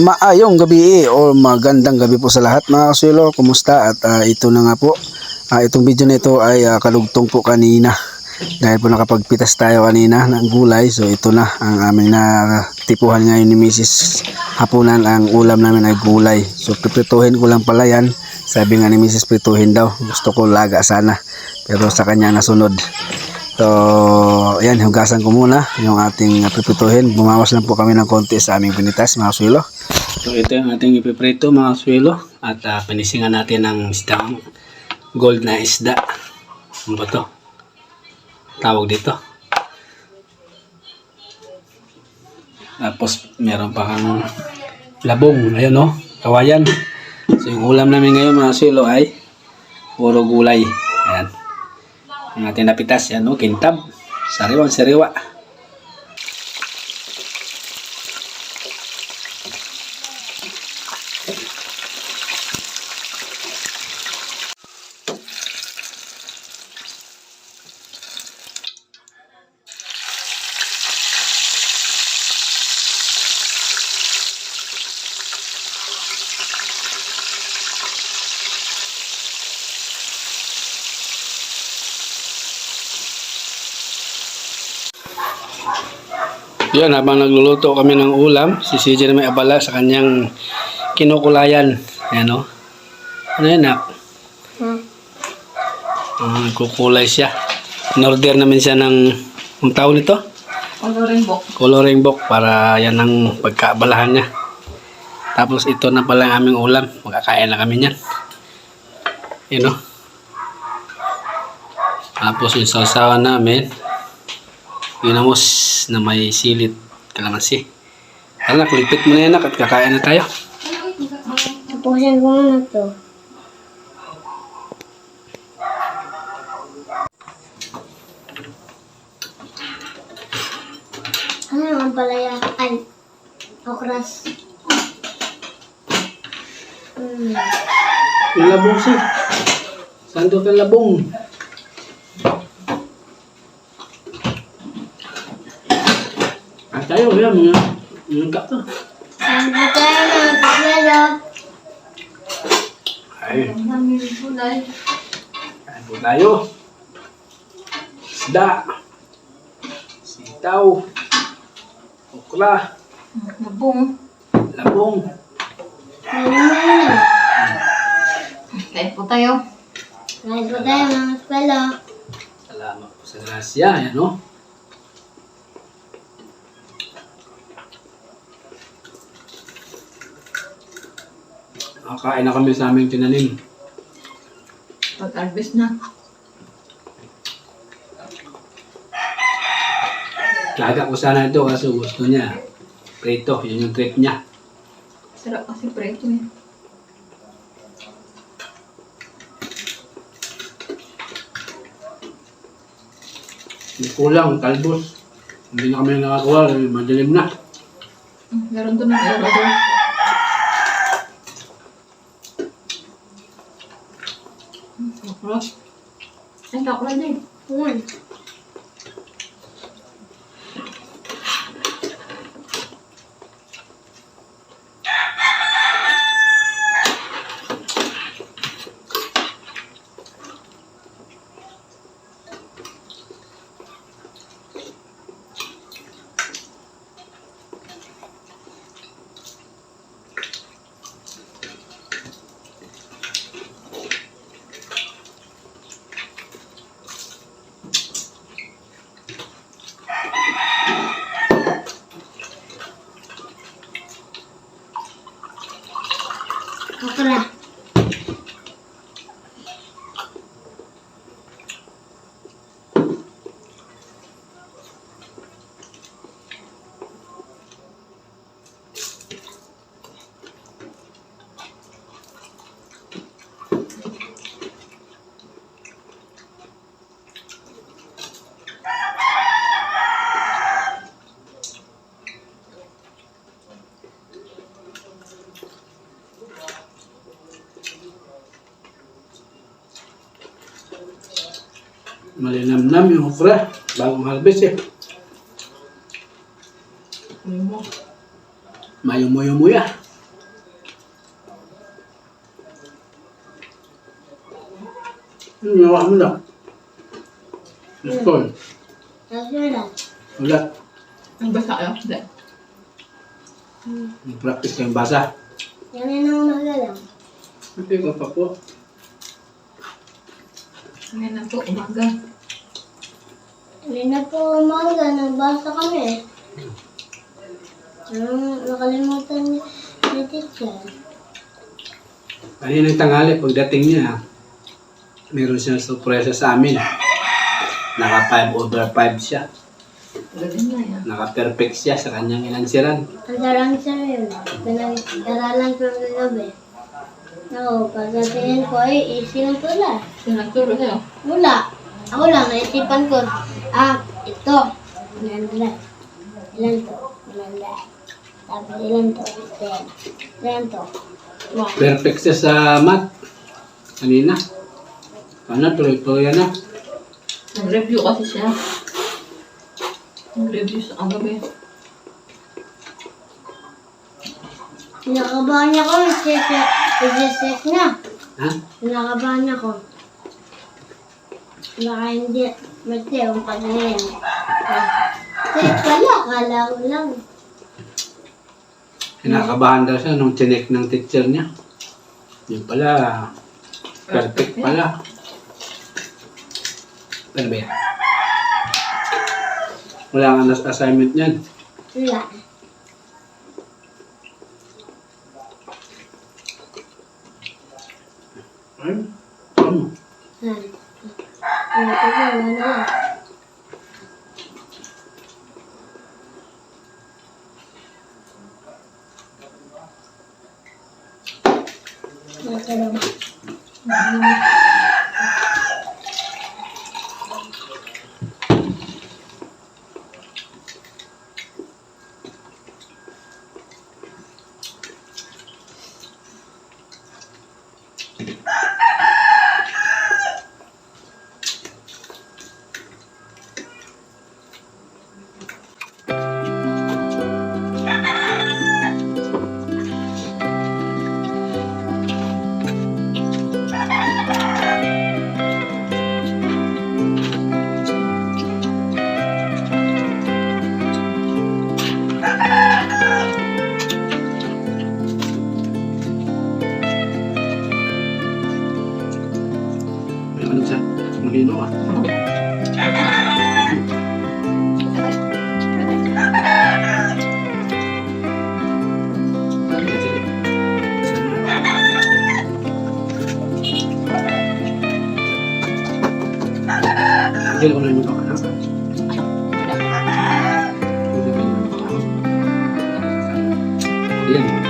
Maayong gabi o magandang gabi po sa lahat mga kasuelo. Kumusta? At ah, ito na nga po. Ah, itong video na ito ay ah, kalugtong po kanina. Dahil po nakapagpitas tayo kanina ng gulay. So ito na ang aming na tipuhan ngayon ni Mrs. Hapunan. Ang ulam namin ay gulay. So piprituhin ko lang pala yan. Sabi nga ni Mrs. prituhin daw. Gusto ko laga sana. Pero sa kanya nasunod. So, ayan, hugasan ko muna yung ating uh, pipituhin. Bumawas lang po kami ng konti sa aming pinitas, mga swilo. So, ito yung ating ipiprito, mga swilo. At uh, pinisingan natin ng isdang gold na isda. Ano ba to? Tawag dito. Tapos, meron pa kang labong. Ayun, no? Kawayan. So, yung ulam namin ngayon, mga swilo, ay puro gulay. Ayan. Ang ating napitas, yan o, kintab. Sariwang sariwa. Yan, habang nagluluto kami ng ulam, si CJ na may abala sa kanyang kinukulayan. Yan o. Ano yan, nak? Hmm. Ah, nagkukulay siya. In-order namin siya ng, ang tawag nito? Coloring book. Coloring book para yan ang pagkaabalahan niya. Tapos ito na pala ang aming ulam. Magkakain na kami niyan. Yan o. Tapos yung sausawan namin, ginamos na may silit kalamansi. Tara na, kulipit mo na yan at kakain na tayo. Tapusin ko muna to. Ano ang palaya? Ay, okras. Hmm. Yung labong siya. Sandok ang labong. Mga kap to. Ang tayo ng taglalo. Ay, kain po tayo. Isda. Sitaw. Nabong. Labong. Na Kain po tayo. Kahit po tayo mga eskwela. Salamat po sa grasya. Yan, no? Nakakain na kami sa aming tinanim. Pag-harvest na. Laga ko sana ito kasi gusto niya. Prito, yun yung trip niya. Sarap kasi preto eh. Hindi kulang, talbos. Hindi na kami nakakuha, madilim na. Mm, Meron doon ng elevador. Mm, Sarap. Ay, kakula na eh. Ayan. Okra. Malinamnam yung okra. Bagong harvest eh. Uy mo. May Ayaw mo yung. Ano ginawa mo na? School. Nasulat. Wala. Ang basa kayo? Hindi. Practice kayong basa. Yan yun ang magalang. Hindi ko pa po. Ngayon na po, umaga. Hindi na po umaga, nagbasa kami. Anong nakalimutan ni, ni teacher? Kanina ng tanghali, pagdating niya, meron siyang sorpresa sa amin. Naka 5 over 5 siya. Galing na yan. Naka-perfect siya sa kanyang inansiran. Ang darang siya yun. Pinag-aralan ko ng gabi. Ako, pagdatingin ko ay easy lang pala. Sinagturo sa'yo. Wala. Ako lang, naisipan ko. Ah, ito. Ilan lang. Ilan to? Ilan lang. Tapos ilan to? Ten. Ilan to? One. Perfect siya sa math. Kanina. Ano, tuloy-tuloy na. Nag-review kasi siya. Nag-review sa kagabi. Kinakabahan niya ko. Nag-check na. Ha? Kinakabahan niya ko. Baka hindi. Mati, yung pagkain. Ah. Check pala. Kala ko lang. Kinakabahan daw siya nung chinek ng teacher niya. Yun pala, perfect pala. Ano ba yan? Wala nga assignment niyan. Wala. Ay, ano? Yan. Ano ko ba? Diyan ko na yung kawan. Ayan.